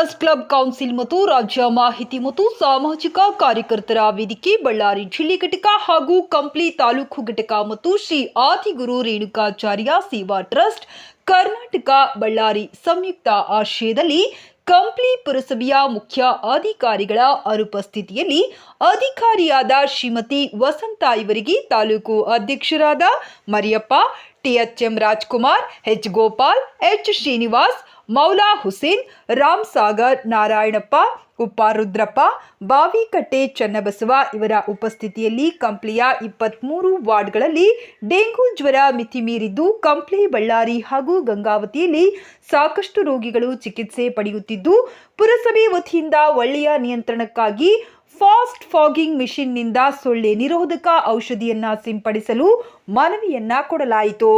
Club council ಮತ್ತು ರಾಜ್ಯ ಮಾಹಿತಿ ಮತ್ತು ಸಾಮಾಜಿಕ ಕಾರ್ಯಕರ್ತರ ವೇದಿಕೆ, ಬಳ್ಳಾರಿ ಜಿಲ್ಲೆ ಘಟಕ ಹಾಗೂ ಕಂಪ್ಲಿ ತಾಲೂಕು ಘಟಕ ಮತ್ತು ಶ್ರೀ ಆದಿಗುರು ರೇಣುಕಾಚಾರ್ಯ ಸೇವಾ ಟ್ರಸ್ಟ್, ಕರ್ನಾಟಕ ಬಳ್ಳಾರಿ ಸಂಯುಕ್ತ ಆಶ್ರಯದಲ್ಲಿ ಕಂಪ್ಲಿ ಪುರಸಭೆಯ ಮುಖ್ಯ ಅಧಿಕಾರಿಗಳ ಅನುಪಸ್ಥಿತಿಯಲ್ಲಿ ಅಧಿಕಾರಿಯಾದ ಶ್ರೀಮತಿ ವಸಂತ ಇವರಿಗೆ ತಾಲೂಕು ಅಧ್ಯಕ್ಷರಾದ Mariyappa THM Rajkumar, H. Gopal, H. Srinivas, Maula Hussain, Ram Sagar, Narayanappa Uppa Rudrappa, Bavikatte Channabasava ಇವರ ಉಪಸ್ಥಿತಿಯಲ್ಲಿ ಕಂಪ್ಲಿಯ ಇಪ್ಪತ್ಮೂರು ವಾರ್ಡ್ಗಳಲ್ಲಿ ಡೆಂಗು ಜ್ವರ ಮಿತಿ ಮೀರಿದ್ದು, ಕಂಪ್ಲಿ, ಬಳ್ಳಾರಿ ಹಾಗೂ ಗಂಗಾವತಿಯಲ್ಲಿ ಸಾಕಷ್ಟು ರೋಗಿಗಳು ಚಿಕಿತ್ಸೆ ಪಡೆಯುತ್ತಿದ್ದು, ಪುರಸಭೆ ವತಿಯಿಂದ ಒಳ್ಳೆಯ ನಿಯಂತ್ರಣಕ್ಕಾಗಿ ಫಾಸ್ಟ್ ಫಾಗಿಂಗ್ ಮಿಷಿನ್ನಿಂದ ಸೊಳ್ಳೆ ನಿರೋಧಕ ಔಷಧಿಯನ್ನ ಸಿಂಪಡಿಸಲು ಮನವಿಯನ್ನ ಕೊಡಲಾಯಿತು.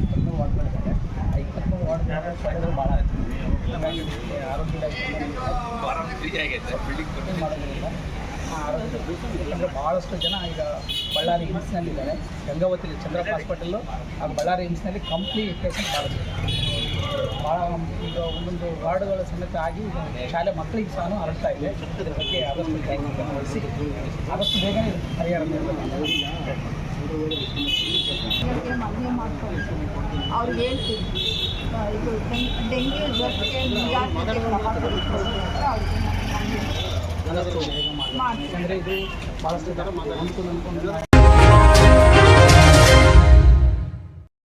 ಇಪ್ಪತ್ತು ವಾರ್ಡ್ ವಾರ್ಡ್ಗಳಿದ್ದಾವೆ ಆ ವಾರ್ಡ್ಗಳ ಸೊಳ್ಳೆಗಳು ಭಾಳ ಭಾಳಷ್ಟು ಜನ ಈಗ ಬಳ್ಳಾರಿ ಇದ್ದಾರೆ ಗಂಗಾವತಿ ಚಂದ್ರಪ್ಪ ಹಾಸ್ಪಿಟಲ್ಲು ಹಾಗೂ ಬಳ್ಳಾರಿ ಏಮ್ಸ್ನಲ್ಲಿ ಕಂಪ್ಲಿ ಪೇಷಂಟ್ ಭಾಳ ಭಾಳ ಈಗ ಒಂದೊಂದು ವಾರ್ಡ್ಗಳ ಸಮೇತ ಆಗಿ ಶಾಲೆ ಮಕ್ಕಳಿಗೆ ಸಹ ಹರಡ್ತಾ ಇದೆ. ಇದ್ರ ಬಗ್ಗೆ ಆದಷ್ಟು ವಹಿಸಿ ಆದಷ್ಟು ಬೇಗನೆ ಪರಿಹಾರ ನೀಡಬೇಕು ಇವ್ರಿಗೆ ಮನವಿ ಮಾಡ್ಕೊಂಡು ಅವ್ರಿಗೆ ಹೇಳ್ತೀವಿ ಆ, ಇದು ಡೆಂಗ್- ಡೆಂಗ್ಯೂ ಜ್ವರಕ್ಕೆ ಮುಂಜಾಗ್ರತೆ ಕ್ರಮ